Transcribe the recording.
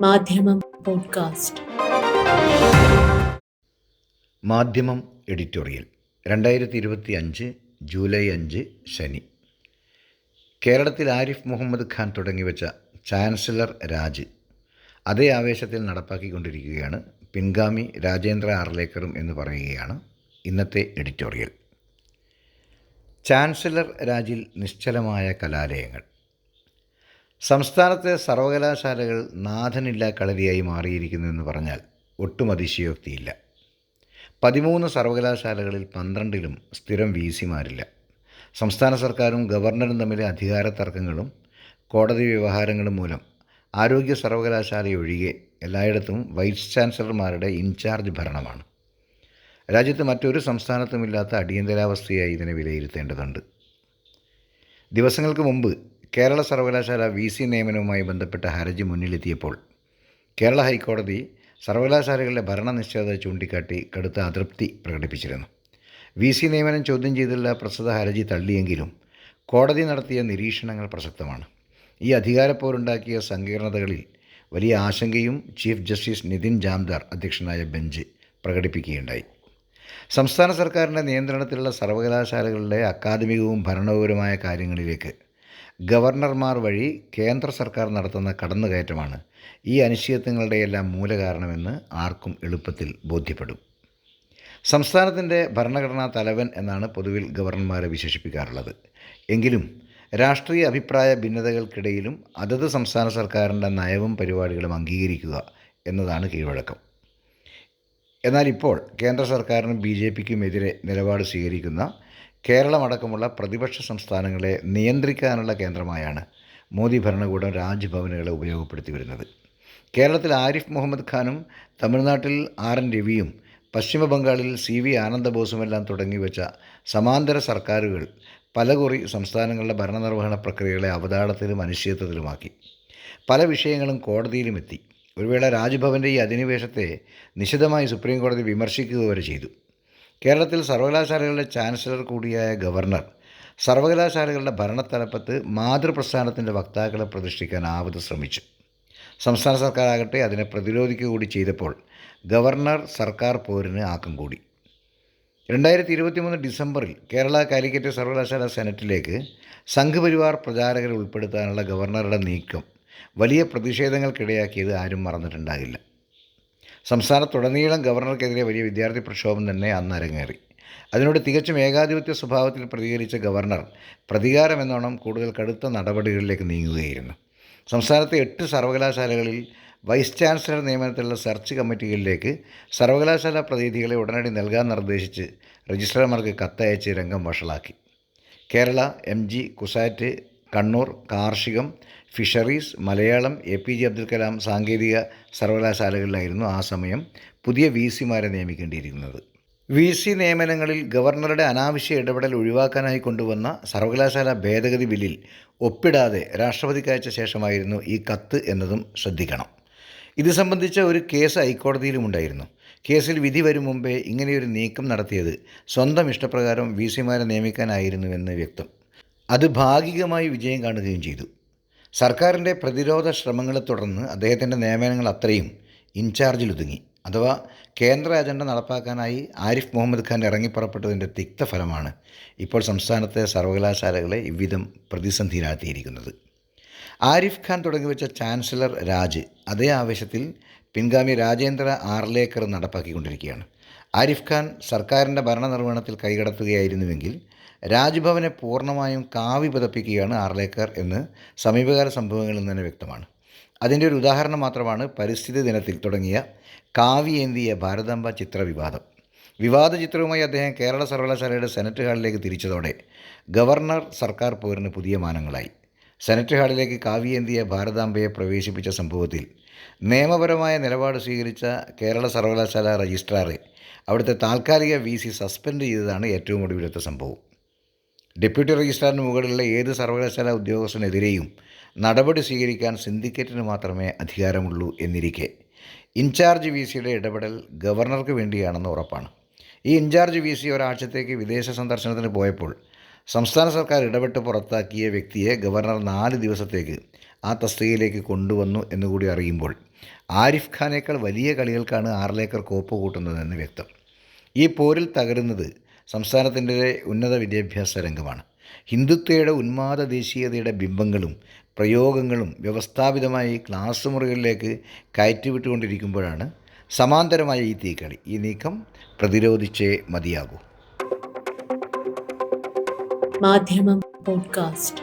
മാധ്യമം പോഡ്കാസ്റ്റ്. മാധ്യമം എഡിറ്റോറിയൽ രണ്ടായിരത്തി ഇരുപത്തി അഞ്ച് ജൂലൈ അഞ്ച് ശനി. കേരളത്തിൽ ആരിഫ് മുഹമ്മദ് ഖാൻ തുടങ്ങിവെച്ച ചാൻസലർ രാജ് അതേ ആവേശത്തിൽ നടപ്പാക്കിക്കൊണ്ടിരിക്കുകയാണ്. പിൻഗാമി രാജേന്ദ്ര ആർലേക്കറും എന്ന് പറയുകയാണ് ഇന്നത്തെ എഡിറ്റോറിയൽ. ചാൻസലർ രാജിൽ നിശ്ചലമായ കലാലയങ്ങൾ. സംസ്ഥാനത്തെ സർവകലാശാലകൾ നാഥനില്ല കളരിയായി മാറിയിരിക്കുന്നു എന്ന് പറഞ്ഞാൽ ഒട്ടും അതിശയോക്തിയില്ല. പതിമൂന്ന് സർവകലാശാലകളിൽ പന്ത്രണ്ടിലും സ്ഥിരം വി സിമാരില്ല സംസ്ഥാന സർക്കാരും ഗവർണറും തമ്മിലെ അധികാര തർക്കങ്ങളും കോടതി വ്യവഹാരങ്ങളും മൂലം ആരോഗ്യ സർവകലാശാലയൊഴികെ എല്ലായിടത്തും വൈസ് ചാൻസലർമാരുടെ ഇൻചാർജ് ഭരണമാണ്. രാജ്യത്ത് മറ്റൊരു സംസ്ഥാനത്തുമില്ലാത്ത അടിയന്തരാവസ്ഥയായി ഇതിനെ വിലയിരുത്തേണ്ടതുണ്ട്. ദിവസങ്ങൾക്ക് മുമ്പ് കേരള സർവകലാശാല വി സി നിയമനവുമായി ബന്ധപ്പെട്ട ഹർജി മുന്നിലെത്തിയപ്പോൾ കേരള ഹൈക്കോടതി സർവകലാശാലകളുടെ ഭരണ നിശ്ചയത ചൂണ്ടിക്കാട്ടി കടുത്ത അതൃപ്തി പ്രകടിപ്പിച്ചിരുന്നു. വി സി നിയമനം ചോദ്യം ചെയ്തുള്ള പ്രസ്തുത ഹർജി തള്ളിയെങ്കിലും കോടതി നടത്തിയ നിരീക്ഷണങ്ങൾ പ്രസക്തമാണ്. ഈ അധികാരപ്പോരുണ്ടാക്കിയ സങ്കീർണതകളിൽ വലിയ ആശങ്കയും ചീഫ് ജസ്റ്റിസ് നിതിൻ ജാംദാർ അധ്യക്ഷനായ ബെഞ്ച് പ്രകടിപ്പിക്കുകയുണ്ടായി. സംസ്ഥാന സർക്കാരിന്റെ നിയന്ത്രണത്തിലുള്ള സർവകലാശാലകളുടെ അക്കാദമികവും ഭരണപരവുമായ കാര്യങ്ങളിലേക്ക് ഗവർണർമാർ വഴി കേന്ദ്ര സർക്കാർ നടത്തുന്ന കടന്നുകയറ്റമാണ്. ഈ അനിശ്ചിതത്വങ്ങളുടെയെല്ലാം മൂലകാരണമെന്ന് ആർക്കും എളുപ്പത്തിൽ ബോധ്യപ്പെടും. സംസ്ഥാനത്തിന്റെ ഭരണഘടനാ തലവൻ എന്നാണ് പൊതുവിൽ ഗവർണർമാരെ വിശേഷിപ്പിക്കാറുള്ളത്. എങ്കിലും രാഷ്ട്രീയ അഭിപ്രായ ഭിന്നതകൾക്കിടയിലും അതത് സംസ്ഥാന സർക്കാരിന്റെ നയവും പരിപാടികളും അംഗീകരിക്കുക എന്നതാണ് കീഴ്വഴക്കം. എന്നാൽ ഇപ്പോൾ കേന്ദ്ര സർക്കാരിനും ബി ജെ പിക്കുമെതിരെ നിലപാട് സ്വീകരിക്കുന്ന കേരളമടക്കമുള്ള പ്രതിപക്ഷ സംസ്ഥാനങ്ങളെ നിയന്ത്രിക്കാനുള്ള കേന്ദ്രമായാണ് മോദി ഭരണകൂടം രാജ്ഭവനുകളെ ഉപയോഗപ്പെടുത്തി വരുന്നത്. കേരളത്തിൽ ആരിഫ് മുഹമ്മദ് ഖാനും തമിഴ്നാട്ടിൽ ആർ എൻ രവിയും പശ്ചിമ ബംഗാളിൽ സി വി ആനന്ദബോസുമെല്ലാം തുടങ്ങി വെച്ച സമാന്തര സർക്കാരുകൾ പലകുറി സംസ്ഥാനങ്ങളുടെ ഭരണനിർവഹണ പ്രക്രിയകളെ അവതാളത്തിലും അനിശ്ചിതത്വത്തിലുമാക്കി. പല വിഷയങ്ങളും കോടതിയിലുമെത്തി എത്തി. ഒരുവേള രാജ്ഭവന്റെ ഈ അധിനിവേശത്തെ നിശിതമായി സുപ്രീം കോടതി വിമർശിക്കുക വരെ ചെയ്തു. കേരളത്തിൽ സർവകലാശാലകളുടെ ചാൻസലർ കൂടിയായ ഗവർണർ സർവകലാശാലകളുടെ ഭരണത്തലപ്പത്ത് മാതൃപ്രസ്ഥാനത്തിന്റെ വക്താക്കളെ പ്രതിഷ്ഠിക്കാൻ ആവത് ശ്രമിച്ചു. സംസ്ഥാന സർക്കാരാകട്ടെ അതിനെ പ്രതിരോധിക്കുക കൂടി ചെയ്തപ്പോൾ ഗവർണർ സർക്കാർ പോരിന് ആക്കം കൂടി. രണ്ടായിരത്തി ഇരുപത്തിമൂന്ന് ഡിസംബറിൽ കേരള കാലിക്കറ്റ് സർവകലാശാല സെനറ്റിലേക്ക് സംഘപരിവാർ പ്രചാരകരെ ഉൾപ്പെടുത്താനുള്ള ഗവർണറുടെ നീക്കം വലിയ പ്രതിഷേധങ്ങൾക്കിടയാക്കിയത് ആരും മറന്നിട്ടുണ്ടാകില്ല. സംസ്ഥാനത്തുടനീളം ഗവർണർക്കെതിരെ വലിയ വിദ്യാർത്ഥി പ്രക്ഷോഭം തന്നെ അന്ന് അരങ്ങേറി. അതിനോട് തികച്ചും ഏകാധിപത്യ സ്വഭാവത്തിൽ പ്രതികരിച്ച ഗവർണർ പ്രതികാരമെന്നോണം കൂടുതൽ കടുത്ത നടപടികളിലേക്ക് നീങ്ങുകയായിരുന്നു. സംസ്ഥാനത്തെ എട്ട് സർവകലാശാലകളിൽ വൈസ് ചാൻസലർ നിയമനത്തിലുള്ള സെർച്ച് കമ്മിറ്റികളിലേക്ക് സർവകലാശാല പ്രതിനിധികളെ ഉടനടി നൽകാൻ നിർദ്ദേശിച്ച് രജിസ്ട്രാർമാർക്ക് കത്തയച്ച് രംഗം വഷളാക്കി. Kerala M G CUSAT Kannur കാർഷികം fisheries Malayalam A P J Abdul Kalam സാങ്കേതിക സർവകലാശാലകളിലായിരുന്നു ആ സമയം പുതിയ വി സിമാരെ നിയമിക്കേണ്ടിയിരിക്കുന്നത്. വി സി നിയമനങ്ങളിൽ ഗവർണറുടെ അനാവശ്യ ഇടപെടൽ ഒഴിവാക്കാനായി കൊണ്ടുവന്ന സർവകലാശാല ഭേദഗതി ബില്ലിൽ ഒപ്പിടാതെ രാഷ്ട്രപതിക്ക് അയച്ച ശേഷമായിരുന്നു ഈ കത്ത് എന്നതും ശ്രദ്ധിക്കണം. ഇത് സംബന്ധിച്ച ഒരു കേസ് ഹൈക്കോടതിയിലും ഉണ്ടായിരുന്നു. കേസിൽ വിധി വരും മുമ്പേ ഇങ്ങനെയൊരു നീക്കം നടത്തിയത് സ്വന്തം ഇഷ്ടപ്രകാരം വി സിമാരെ നിയമിക്കാനായിരുന്നുവെന്ന് വ്യക്തം. അത് ഭാഗികമായി വിജയം കാണുകയും ചെയ്തു. സർക്കാരിന്റെ പ്രതിരോധ ശ്രമങ്ങളെ തുടർന്ന് അദ്ദേഹത്തിന്റെ നിയമനങ്ങൾ അത്രയും ഇൻചാർജിലൊതുങ്ങി. അഥവാ കേന്ദ്ര അജണ്ട നടപ്പാക്കാനായി ആരിഫ് മുഹമ്മദ് ഖാൻ ഇറങ്ങിപ്പുറപ്പെട്ടതിന്റെ തിക്തഫലമാണ് ഇപ്പോൾ സംസ്ഥാനത്തെ സർവകലാശാലകളെ ഇவ்விധം പ്രതിസന്ധിയിലാത്തിയിരിക്കുന്നത് ആരിഫ് ഖാൻ തുടങ്ങിവെച്ച ചാൻസലർ രാജ് അതേ ആവേശത്തിൽ പിൻഗാമി രാജേന്ദ്ര ആർലേക്കർ നടപ്പാക്കിക്കൊണ്ടിരിക്കുകയാണ്. ആരിഫ് ഖാൻ സർക്കാരിന്റെ ഭരണനിർവഹണത്തിൽ കൈകടത്തുകയായിരുന്നുവെങ്കിൽ രാജ്ഭവനെ പൂർണമായും കാവി പതപ്പിക്കുകയാണ് ആർലേക്കർ എന്ന് സമീപകാല സംഭവങ്ങളിൽ നിന്ന് വ്യക്തമാണ്. അതിന്റെ ഒരു ഉദാഹരണം മാത്രമാണ് പരിസ്ഥിതി ദിനത്തിൽ തുടങ്ങിയ കാവിയേന്തിയ ഭാരതാംബ ചിത്ര വിവാദം വിവാദ ചിത്രവുമായി അദ്ദേഹം കേരള സർവകലാശാലയുടെ സെനറ്റ് ഹാളിലേക്ക് തിരിച്ചതോടെ ഗവർണർ സർക്കാർ പോരിന് പുതിയ മാനങ്ങളായി. സെനറ്റ് ഹാളിലേക്ക് കാവ്യേന്തിയ ഭാരതാംബയെ പ്രവേശിപ്പിച്ച സംഭവത്തിൽ നിയമപരമായ നിലപാട് സ്വീകരിച്ച കേരള സർവകലാശാല രജിസ്ട്രാറെ അവിടുത്തെ താൽക്കാലിക വി സസ്പെൻഡ് ചെയ്തതാണ് ഏറ്റവും ഒടുവിലത്തെ സംഭവം. ഡെപ്യൂട്ടി രജിസ്ട്രാറിന് മുകളിലുള്ള ഏത് സർവകലാശാല ഉദ്യോഗസ്ഥനെതിരെയും നടപടി സ്വീകരിക്കാൻ സിൻഡിക്കേറ്റിന് മാത്രമേ അധികാരമുള്ളൂ എന്നിരിക്കെ. ഇൻചാർജ് വി സിയുടെ ഇടപെടൽ ഗവർണർക്ക് വേണ്ടിയാണെന്ന് ഉറപ്പാണ്. ഈ ഇൻചാർജ് വി സി ഒരാഴ്ചത്തേക്ക് വിദേശ സന്ദർശനത്തിന് പോയപ്പോൾ സംസ്ഥാന സർക്കാർ ഇടപെട്ട് പുറത്താക്കിയ വ്യക്തിയെ ഗവർണർ നാല് ദിവസത്തേക്ക് ആ തസ്തികയിലേക്ക് കൊണ്ടുവന്നു എന്നുകൂടി അറിയുമ്പോൾ ആരിഫ് ഖാനേക്കാൾ വലിയ കളികൾക്കാണ് ആർലേക്കർ കോപ്പ് കൂട്ടുന്നതെന്ന് വ്യക്തം. ഈ പോരിൽ തകരുന്നത് സംസ്ഥാനത്തിന്റെ ഉന്നത വിദ്യാഭ്യാസ രംഗമാണ്. ഹിന്ദുത്വയുടെ ഉന്മാദ ദേശീയതയുടെ ബിംബങ്ങളും പ്രയോഗങ്ങളും വ്യവസ്ഥാപിതമായി ക്ലാസ് മുറികളിലേക്ക് കയറ്റിവിട്ടുകൊണ്ടിരിക്കുമ്പോഴാണ് സമാന്തരമായ ഈ തീക്കളി. ഈ നീക്കം പ്രതിരോധിച്ചേ മതിയാകൂ. മാധ്യമം പോഡ്കാസ്റ്റ്.